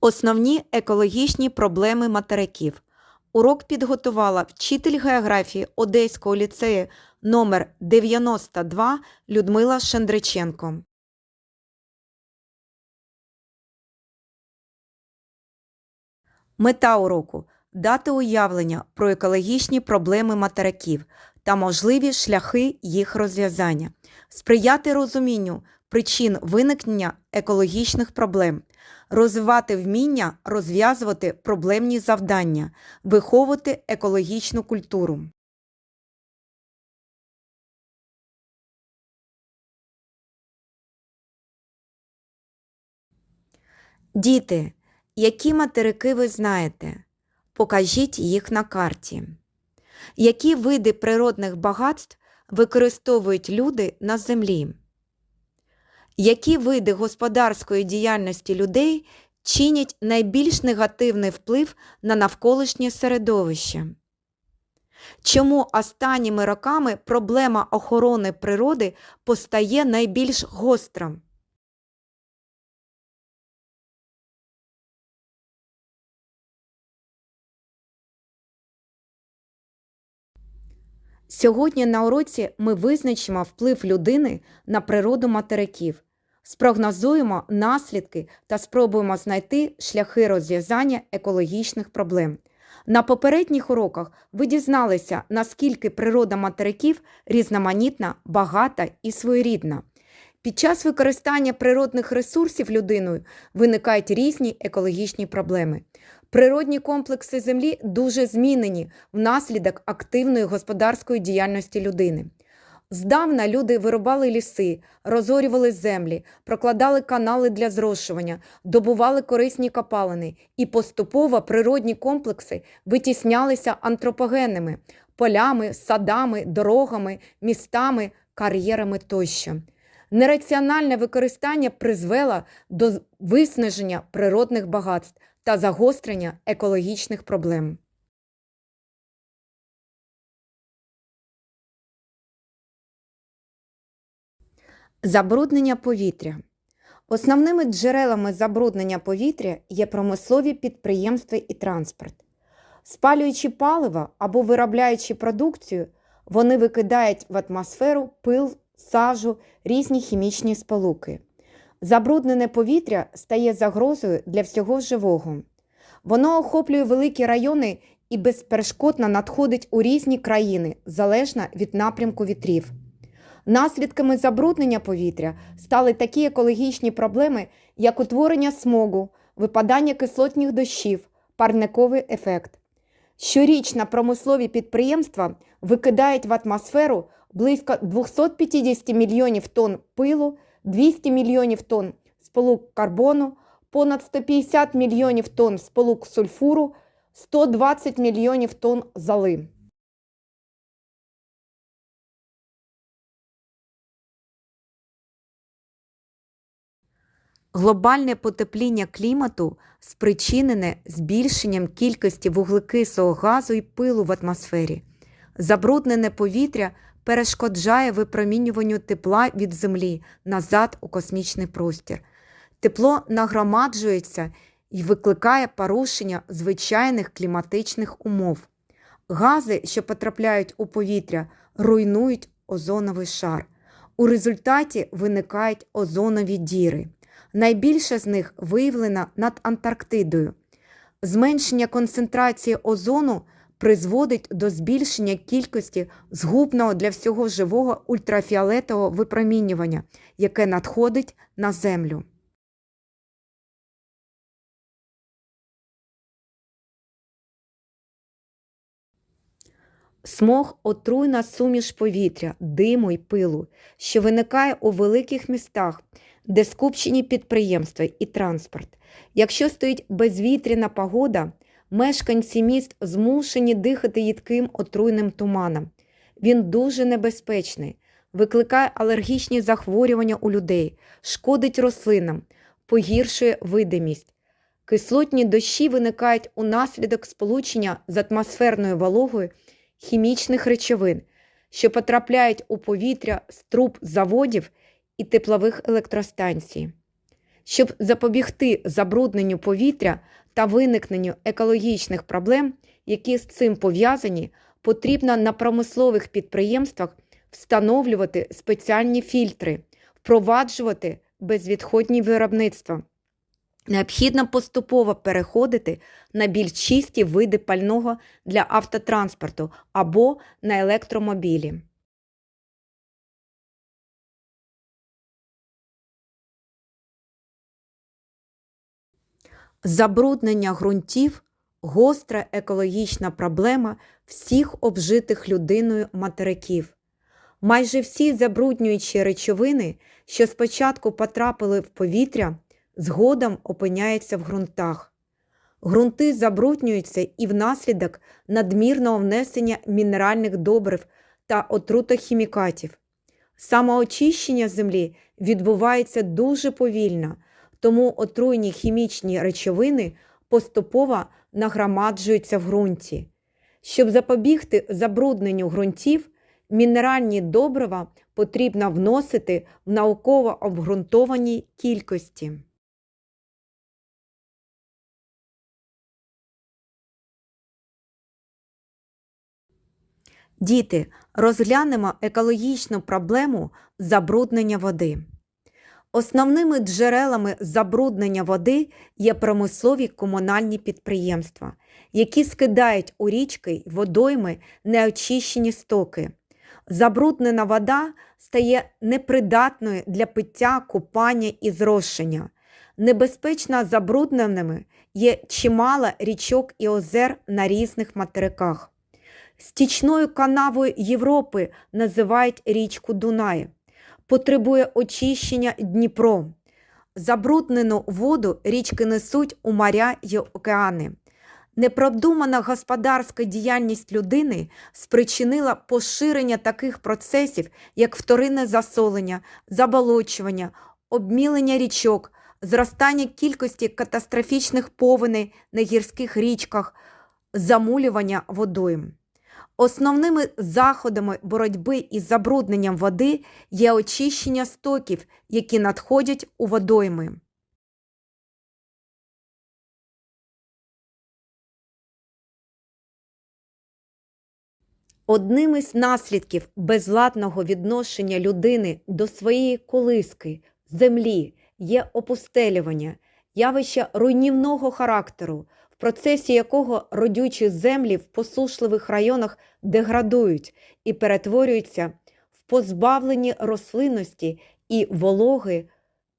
Основні екологічні проблеми материків. Урок підготувала вчитель географії Одеського ліцею номер 92 Людмила Шендриченко. Мета уроку дати уявлення про екологічні проблеми материків та можливі шляхи їх розв'язання, сприяти розумінню причин виникнення екологічних проблем, розвивати вміння розв'язувати проблемні завдання, виховувати екологічну культуру. Діти, які материки ви знаєте? Покажіть їх на карті. Які види природних багатств використовують люди на землі? Які види господарської діяльності людей чинять найбільш негативний вплив на навколишнє середовище? Чому останніми роками проблема охорони природи постає найбільш гостра? Сьогодні на уроці ми визначимо вплив людини на природу материків, спрогнозуємо наслідки та спробуємо знайти шляхи розв'язання екологічних проблем. На попередніх уроках ви дізналися, наскільки природа материків різноманітна, багата і своєрідна. Під час використання природних ресурсів людиною виникають різні екологічні проблеми. Природні комплекси землі дуже змінені внаслідок активної господарської діяльності людини. Здавна люди вирубали ліси, розорювали землі, прокладали канали для зрошування, добували корисні копалини, і поступово природні комплекси витіснялися антропогенними полями, садами, дорогами, містами, кар'єрами тощо. Нераціональне використання призвело до виснаження природних багатств та загострення екологічних проблем. Забруднення повітря. Основними джерелами забруднення повітря є промислові підприємства і транспорт. Спалюючи паливо або виробляючи продукцію, вони викидають в атмосферу пил, сажу, різні хімічні сполуки. Забруднене повітря стає загрозою для всього живого. Воно охоплює великі райони і безперешкодно надходить у різні країни залежно від напрямку вітрів. Наслідками забруднення повітря стали такі екологічні проблеми, як утворення смогу, випадання кислотних дощів, парниковий ефект. Щорічно промислові підприємства викидають в атмосферу близько 250 мільйонів тонн пилу, 200 мільйонів тонн сполук карбону, понад 150 мільйонів тонн сполук сульфуру, 120 мільйонів тонн золи. Глобальне потепління клімату спричинене збільшенням кількості вуглекислого газу і пилу в атмосфері. Забруднене повітря перешкоджає випромінюванню тепла від Землі назад у космічний простір. Тепло нагромаджується і викликає порушення звичайних кліматичних умов. Гази, що потрапляють у повітря, руйнують озоновий шар. У результаті виникають озонові діри. Найбільше з них виявлено над Антарктидою. Зменшення концентрації озону призводить до збільшення кількості згубного для всього живого ультрафіолетового випромінювання, яке надходить на Землю. Смог отруйна суміш повітря, диму й пилу, що виникає у великих містах, де скупчені підприємства і транспорт. Якщо стоїть безвітряна погода, мешканці міст змушені дихати їдким отруйним туманом. Він дуже небезпечний, викликає алергічні захворювання у людей, шкодить рослинам, погіршує видимість. Кислотні дощі виникають унаслідок сполучення з атмосферною вологою хімічних речовин, що потрапляють у повітря з труб заводів і теплових електростанцій. Щоб запобігти забрудненню повітря та виникненню екологічних проблем, які з цим пов'язані, потрібно на промислових підприємствах встановлювати спеціальні фільтри, впроваджувати безвідходні виробництва. Необхідно поступово переходити на більш чисті види пального для автотранспорту або на електромобілі. Забруднення ґрунтів гостра екологічна проблема всіх обжитих людиною материків. Майже всі забруднюючі речовини, що спочатку потрапили в повітря, згодом опиняються в ґрунтах. Ґрунти забруднюються і внаслідок надмірного внесення мінеральних добрив та отрутохімікатів. Самоочищення землі відбувається дуже повільно, тому отруйні хімічні речовини поступово нагромаджуються в ґрунті. Щоб запобігти забрудненню ґрунтів, мінеральні добрива потрібно вносити в науково обґрунтованій кількості. Діти, розглянемо екологічну проблему забруднення води. Основними джерелами забруднення води є промислові комунальні підприємства, які скидають у річки водойми неочищені стоки. Забруднена вода стає непридатною для пиття, купання і зрошення. Небезпечно забрудненими є чимало річок і озер на різних материках. Стічною канавою Європи називають річку Дунай. Потребує очищення Дніпро. Забруднену воду річки несуть у моря й океани. Непродумана господарська діяльність людини спричинила поширення таких процесів, як вторинне засолення, заболочування, обмілення річок, зростання кількості катастрофічних повеней на гірських річках, замулювання водойм. Основними заходами боротьби із забрудненням води є очищення стоків, які надходять у водойми. Одним із наслідків безладного відношення людини до своєї колиски, землі є опустелювання, явище руйнівного характеру, процесі якого родючі землі в посушливих районах деградують і перетворюються в позбавлені рослинності і вологи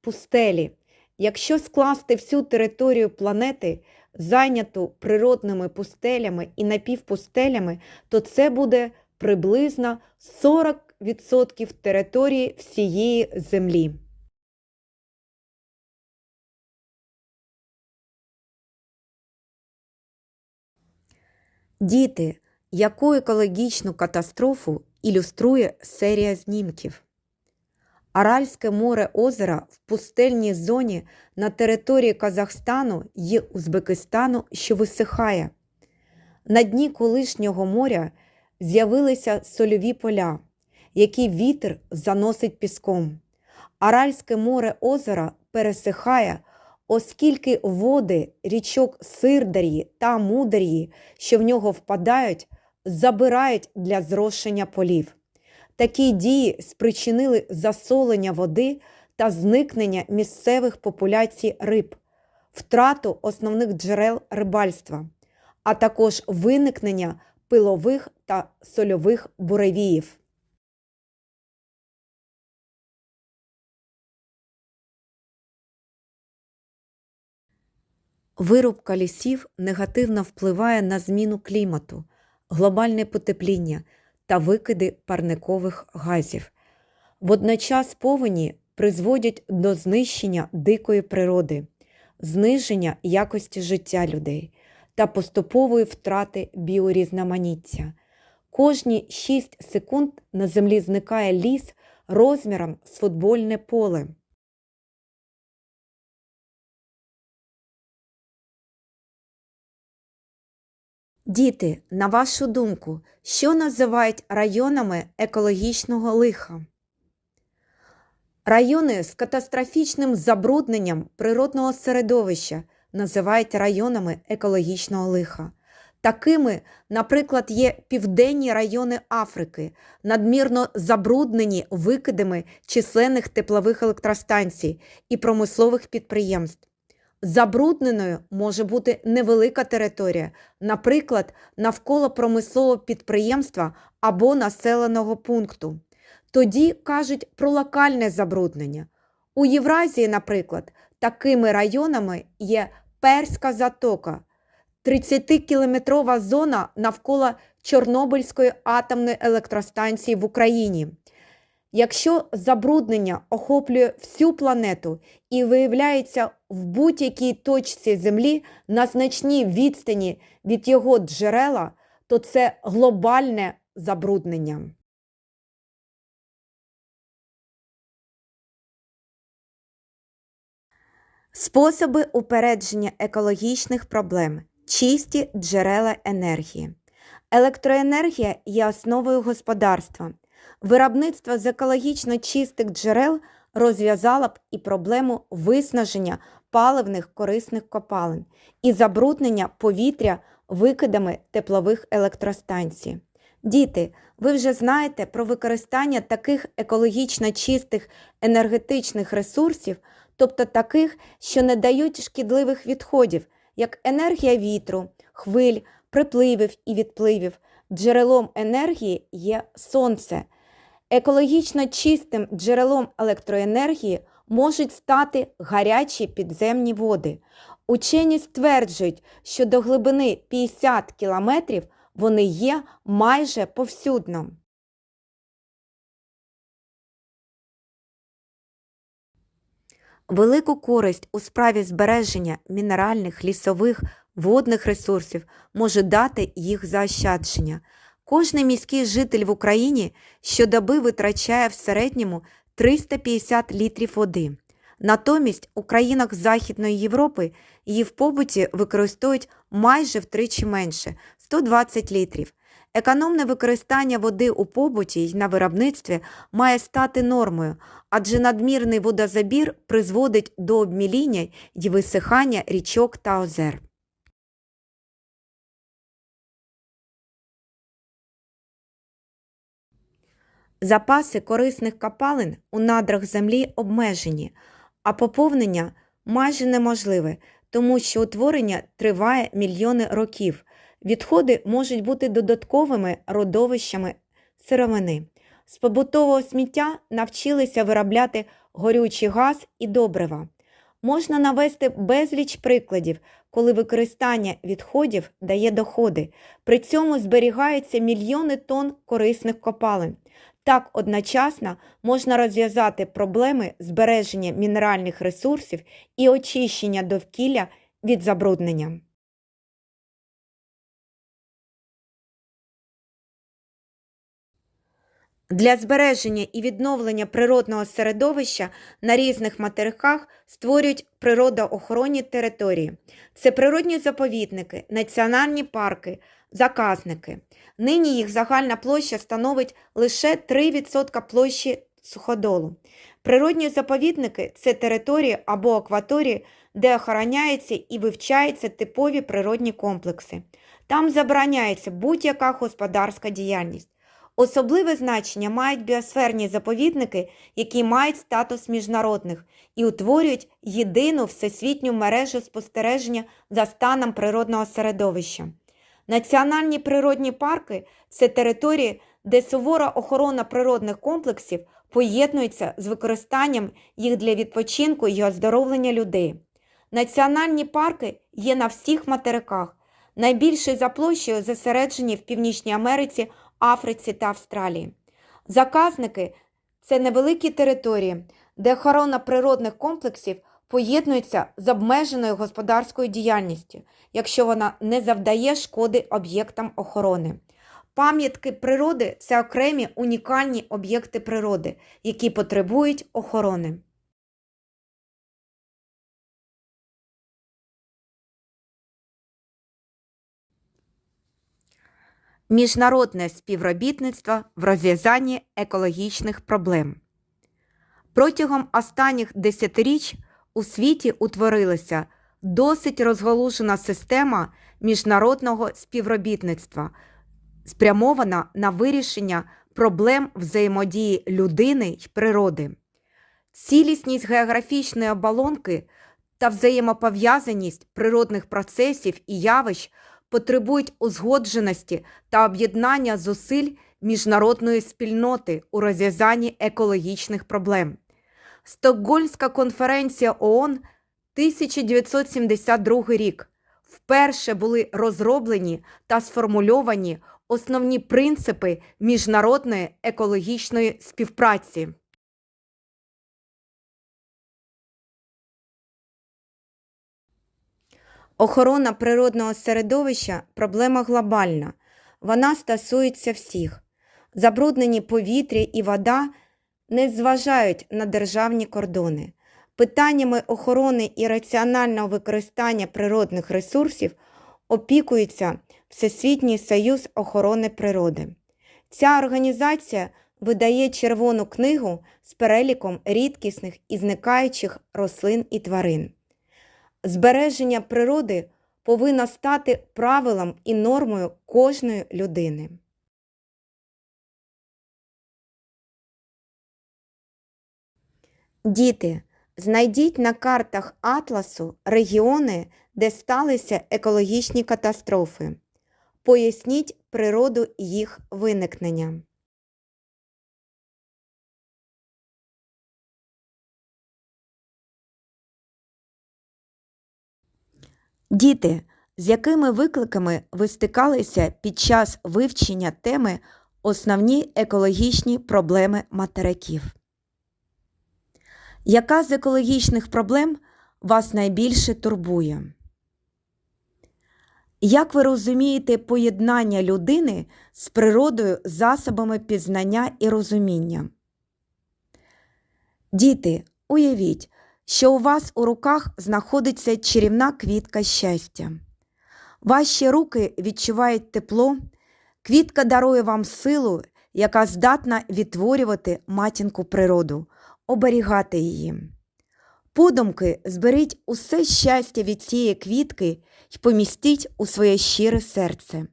пустелі. Якщо скласти всю територію планети, зайняту природними пустелями і напівпустелями, то це буде приблизно 40% території всієї Землі. Діти, яку екологічну катастрофу ілюструє серія знімків? Аральське море озера в пустельній зоні на території Казахстану і Узбекистану, що висихає. На дні колишнього моря з'явилися сольові поля, які вітер заносить піском. Аральське море озера пересихає, оскільки води річок Сирдар'ї та Мудар'ї, що в нього впадають, забирають для зрошення полів. Такі дії спричинили засолення води та зникнення місцевих популяцій риб, втрату основних джерел рибальства, а також виникнення пилових та сольових буревіїв. Вирубка лісів негативно впливає на зміну клімату, глобальне потепління та викиди парникових газів. Водночас повені призводять до знищення дикої природи, зниження якості життя людей та поступової втрати біорізноманіття. Кожні 6 секунд на землі зникає ліс розміром з футбольне поле. Діти, на вашу думку, що називають районами екологічного лиха? Райони з катастрофічним забрудненням природного середовища називають районами екологічного лиха. Такими, наприклад, є південні райони Африки, надмірно забруднені викидами численних теплових електростанцій і промислових підприємств. Забрудненою може бути невелика територія, наприклад, навколо промислового підприємства або населеного пункту. Тоді кажуть про локальне забруднення. У Євразії, наприклад, такими районами є Перська затока, 30-кілометрова зона навколо Чорнобильської атомної електростанції в Україні. Якщо забруднення охоплює всю планету і виявляється в будь-якій точці Землі на значній відстані від його джерела, то це глобальне забруднення. Способи упередження екологічних проблем чисті джерела енергії. Електроенергія є основою господарства. Виробництво з екологічно чистих джерел розв'язало б і проблему виснаження паливних корисних копалин і забруднення повітря викидами теплових електростанцій. Діти, ви вже знаєте про використання таких екологічно чистих енергетичних ресурсів, тобто таких, що не дають шкідливих відходів, як енергія вітру, хвиль, припливів і відпливів. Джерелом енергії є сонце. Екологічно чистим джерелом електроенергії можуть стати гарячі підземні води. Учені стверджують, що до глибини 50 кілометрів вони є майже повсюдно. Велику користь у справі збереження мінеральних, лісових, водних ресурсів може дати їх заощадження. Кожний міський житель в Україні щодоби витрачає в середньому 350 літрів води. Натомість у країнах Західної Європи її в побуті використовують майже втричі менше 120 літрів. Економне використання води у побуті й на виробництві має стати нормою, адже надмірний водозабір призводить до обміління й висихання річок та озер. Запаси корисних копалин у надрах землі обмежені, а поповнення майже неможливе, тому що утворення триває мільйони років. Відходи можуть бути додатковими родовищами сировини. З побутового сміття навчилися виробляти горючий газ і добрива. Можна навести безліч прикладів, коли використання відходів дає доходи. При цьому зберігаються мільйони тонн корисних копалин. Так одночасно можна розв'язати проблеми збереження мінеральних ресурсів і очищення довкілля від забруднення. Для збереження і відновлення природного середовища на різних материках створюють природоохоронні території. Це природні заповідники, національні парки, заказники. Нині їх загальна площа становить лише 3% площі суходолу. Природні заповідники це території або акваторії, де охороняються і вивчаються типові природні комплекси. Там забороняється будь-яка господарська діяльність. Особливе значення мають біосферні заповідники, які мають статус міжнародних і утворюють єдину всесвітню мережу спостереження за станом природного середовища. Національні природні парки це території, де сувора охорона природних комплексів поєднується з використанням їх для відпочинку і оздоровлення людей. Національні парки є на всіх материках. Найбільші за площею зосереджені в Північній Америці, Африці та Австралії. Заказники це невеликі території, де охорона природних комплексів поєднується з обмеженою господарською діяльністю, якщо вона не завдає шкоди об'єктам охорони. Пам'ятки природи це окремі унікальні об'єкти природи, які потребують охорони. Міжнародне співробітництво в розв'язанні екологічних проблем. Протягом останніх десятиріч у світі утворилася досить розголужена система міжнародного співробітництва, спрямована на вирішення проблем взаємодії людини й природи. Цілісність географічної оболонки та взаємопов'язаність природних процесів і явищ потребують узгодженості та об'єднання зусиль міжнародної спільноти у розв'язанні екологічних проблем. Стокгольмська конференція ООН 1972 рік вперше були розроблені та сформульовані основні принципи міжнародної екологічної співпраці. Охорона природного середовища проблема глобальна. Вона стосується всіх. Забруднені повітря і вода не зважають на державні кордони. Питаннями охорони і раціонального використання природних ресурсів опікується Всесвітній союз охорони природи. Ця організація видає червону книгу з переліком рідкісних і зникаючих рослин і тварин. Збереження природи повинно стати правилом і нормою кожної людини. Діти, знайдіть на картах Атласу регіони, де сталися екологічні катастрофи. Поясніть природу їх виникнення. Діти, з якими викликами ви стикалися під час вивчення теми Основні екологічні проблеми материків? Яка з екологічних проблем вас найбільше турбує? Як ви розумієте поєднання людини з природою засобами пізнання і розуміння? Діти, уявіть, що у вас у руках знаходиться чарівна квітка щастя. Ваші руки відчувають тепло, квітка дарує вам силу, яка здатна відтворювати матінку природу, оберігати її. Подумки зберіть усе щастя від цієї квітки й помістіть у своє щире серце.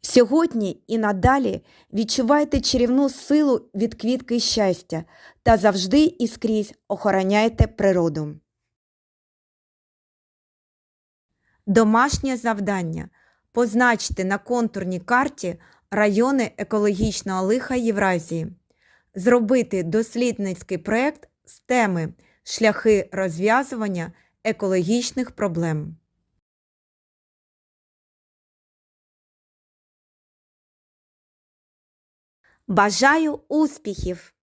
Сьогодні і надалі відчувайте чарівну силу від квітки щастя та завжди і скрізь охороняйте природу. Домашнє завдання. Позначте на контурній карті райони екологічного лиха Євразії. Зробити дослідницький проєкт з теми Шляхи розв'язування екологічних проблем. Бажаю успіхів!